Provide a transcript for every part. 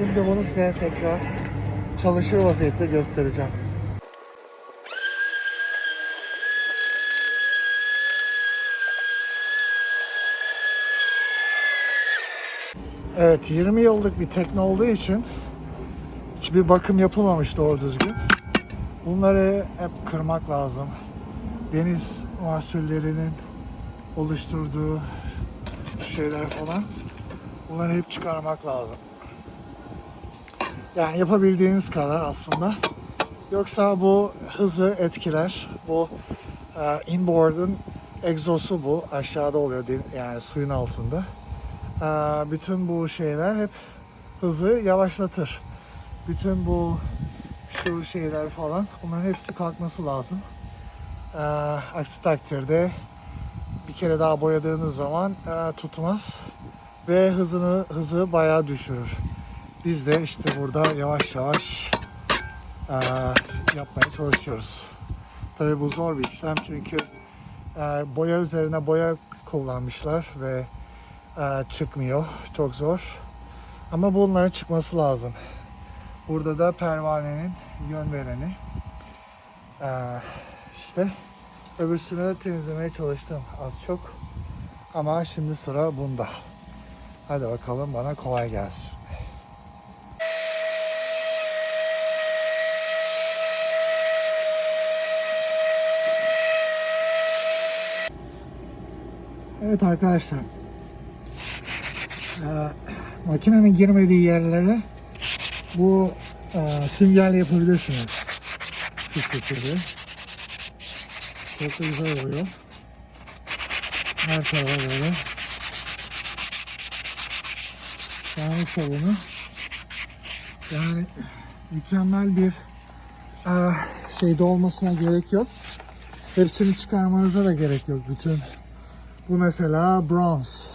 Şimdi bunu size tekrar çalışır vaziyette göstereceğim. Evet 20 yıllık bir tekne olduğu için hiçbir bakım yapılmamış doğru düzgün. Bunları hep kırmak lazım. Deniz mahsullerinin oluşturduğu şeyler falan bunları hep çıkarmak lazım. Yani yapabildiğiniz kadar aslında. Yoksa bu hızı etkiler. Bu e, inboard'un egzosu bu. Aşağıda oluyor yani suyun altında. E, bütün bu şeyler hep hızı yavaşlatır. Bütün bu şu şeyler falan bunların hepsi kalkması lazım. E, aksi takdirde bir kere daha boyadığınız zaman e, tutmaz ve hızını hızı bayağı düşürür. Biz de işte burada yavaş yavaş e, yapmaya çalışıyoruz. Tabii bu zor bir işlem çünkü e, boya üzerine boya kullanmışlar ve e, çıkmıyor. Çok zor. Ama bunların çıkması lazım. Burada da pervanenin yön vereni. E, işte öbürsünü temizlemeye çalıştım az çok. Ama şimdi sıra bunda. Hadi bakalım bana kolay gelsin. Evet arkadaşlar. Ee, makinenin girmediği yerlere bu e, süngerle yapabilirsiniz. Şu şekilde. Çok da güzel oluyor. Her tarafa böyle. Sağını solunu. Yani mükemmel bir e, şeyde olmasına gerek yok. Hepsini çıkarmanıza da gerek yok. Bütün bu mesela bronz.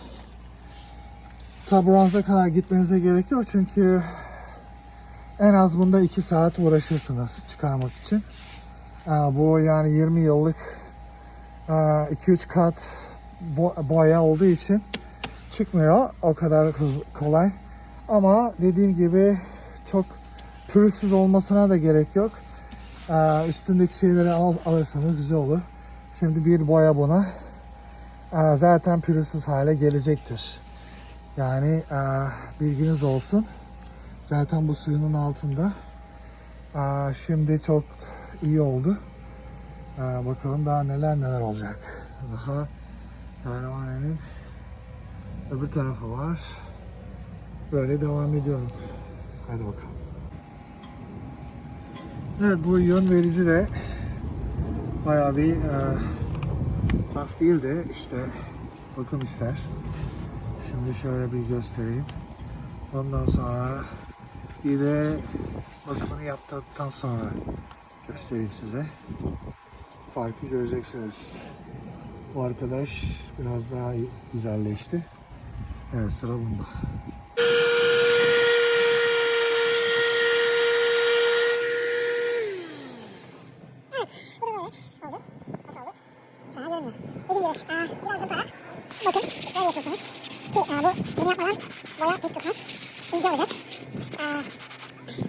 Ta bronza kadar gitmenize gerek yok çünkü en az bunda 2 saat uğraşırsınız çıkarmak için. Ee, Bu yani 20 yıllık 2-3 kat bo- boya olduğu için çıkmıyor o kadar kolay. Ama dediğim gibi çok pürüzsüz olmasına da gerek yok. Ee, Üstündeki şeyleri al, alırsanız güzel olur. Şimdi bir boya buna. Ee, zaten pürüzsüz hale gelecektir. Yani e, bilginiz olsun. Zaten bu suyunun altında. Aa, şimdi çok iyi oldu. Aa, bakalım daha neler neler olacak. Daha pervanenin öbür tarafı var. Böyle devam ediyorum. Hadi bakalım. Evet bu yön verici de bayağı bir e, pas değil de işte bakım ister. Şimdi şöyle bir göstereyim. Ondan sonra bir de bakımını yaptıktan sonra göstereyim size. Farkı göreceksiniz. Bu arkadaş biraz daha güzelleşti. Evet sıra bunda. Şu an görünmüyor. Dediğim gibi aa, biraz da para. Bakın böyle yapıyorsunuz. Ki aa, bunu yapmadan boya pek tutmaz. İnce olacak. Aa,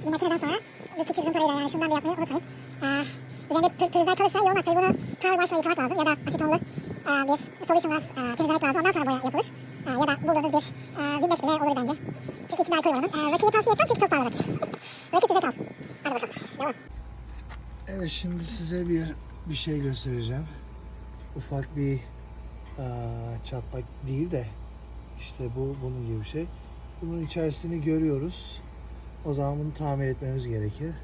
bu makineden sonra bu küçük zımparayla yani şundan da yapmayı unutmayın. Aa, üzerinde pür, pürüzler kalırsa iyi olmaz. Bunu tar başla yıkamak lazım ya da asitonlu aa, bir solutionla aa, temizlemek lazım. Ondan sonra boya yapılır. Aa, ya da bulduğunuz bir aa, Windex bile olur bence. Çünkü içinde alkol var onun. Aa, Rocky'yi tavsiye etmem çünkü çok pahalı Rocky. Rocky size kalsın. Hadi bakalım. Devam. Evet şimdi size bir bir şey göstereceğim. Ufak bir eee, çatlak değil de işte bu bunun gibi bir şey. Bunun içerisini görüyoruz. O zaman bunu tamir etmemiz gerekir.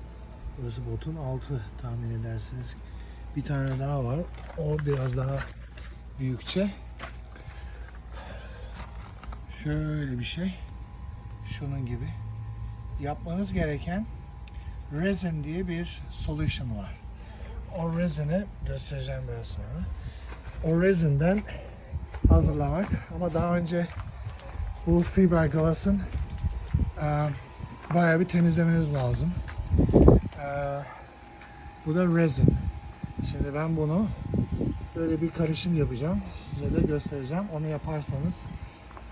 Burası botun altı tahmin edersiniz. Bir tane daha var. O biraz daha büyükçe. Şöyle bir şey. Şunun gibi. Yapmanız gereken resin diye bir solution var. O resini göstereceğim biraz sonra. O resinden hazırlamak ama daha önce bu fiberglass'ın e, bayağı bir temizlemeniz lazım. E, bu da resin. Şimdi ben bunu böyle bir karışım yapacağım. Size de göstereceğim. Onu yaparsanız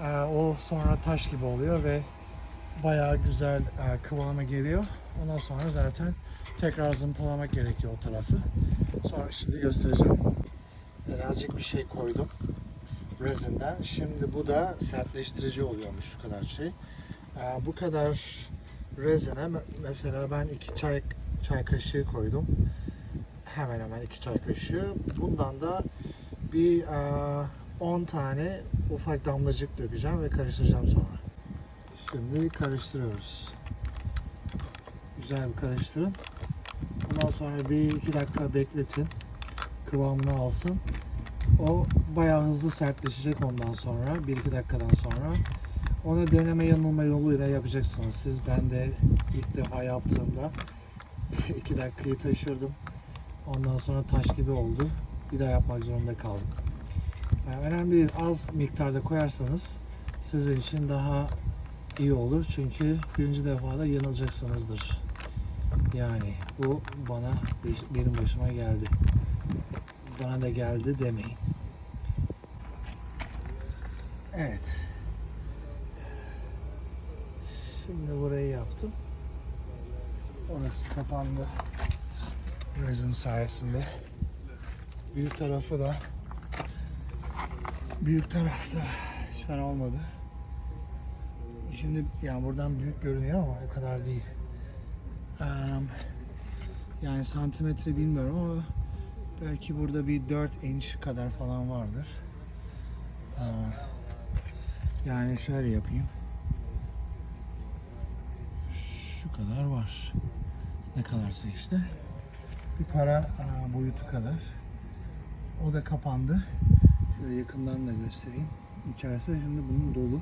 e, o sonra taş gibi oluyor ve bayağı güzel e, kıvama geliyor. Ondan sonra zaten tekrar zımpalamak gerekiyor o tarafı. Sonra şimdi göstereceğim. Birazcık bir şey koydum resinden. Şimdi bu da sertleştirici oluyormuş şu kadar şey. Ee, bu kadar rezine me- mesela ben iki çay çay kaşığı koydum. Hemen hemen iki çay kaşığı. Bundan da bir e, 10 tane ufak damlacık dökeceğim ve karıştıracağım sonra. Şimdi karıştırıyoruz. Güzel bir karıştırın. Ondan sonra bir iki dakika bekletin. Kıvamını alsın. O bayağı hızlı sertleşecek ondan sonra. 1-2 dakikadan sonra. Onu deneme yanılma yoluyla yapacaksınız. Siz ben de ilk defa yaptığımda 2 dakikayı taşırdım. Ondan sonra taş gibi oldu. Bir daha yapmak zorunda kaldım. Yani önemli değil. Az miktarda koyarsanız sizin için daha iyi olur. Çünkü birinci defada yanılacaksınızdır. Yani bu bana benim başıma geldi bana da geldi demeyin. Evet. Şimdi burayı yaptım. Orası kapandı. Resin sayesinde. Büyük tarafı da büyük tarafta hiç fena olmadı. Şimdi yani buradan büyük görünüyor ama o kadar değil. Em, yani santimetre bilmiyorum ama Belki burada bir 4 inç kadar falan vardır. Yani şöyle yapayım. Şu kadar var. Ne kadarsa işte. Bir para boyutu kadar. O da kapandı. Şöyle yakından da göstereyim. İçerisi şimdi bunun dolu.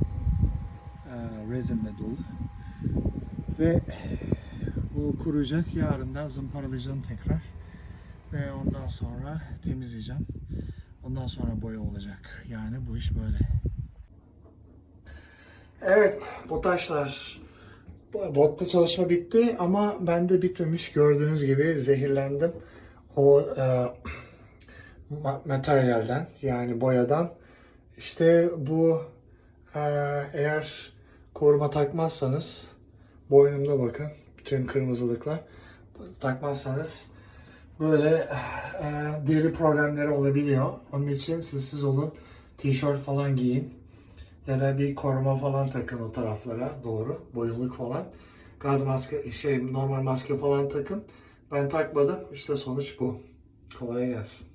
Aa, resinle dolu. Ve bu kuruyacak. Yarın da zımparalayacağım tekrar ve ondan sonra temizleyeceğim. Ondan sonra boya olacak. Yani bu iş böyle. Evet, potaşlar. Botta çalışma bitti ama bende bitmemiş. Gördüğünüz gibi zehirlendim. O e, ma- materyalden yani boyadan. İşte bu e, eğer koruma takmazsanız boynumda bakın bütün kırmızılıklar takmazsanız böyle e, deri problemleri olabiliyor. Onun için sessiz olun. Tişört falan giyin. Ya da bir koruma falan takın o taraflara doğru. Boyunluk falan. Gaz maske, şey normal maske falan takın. Ben takmadım. İşte sonuç bu. Kolay gelsin.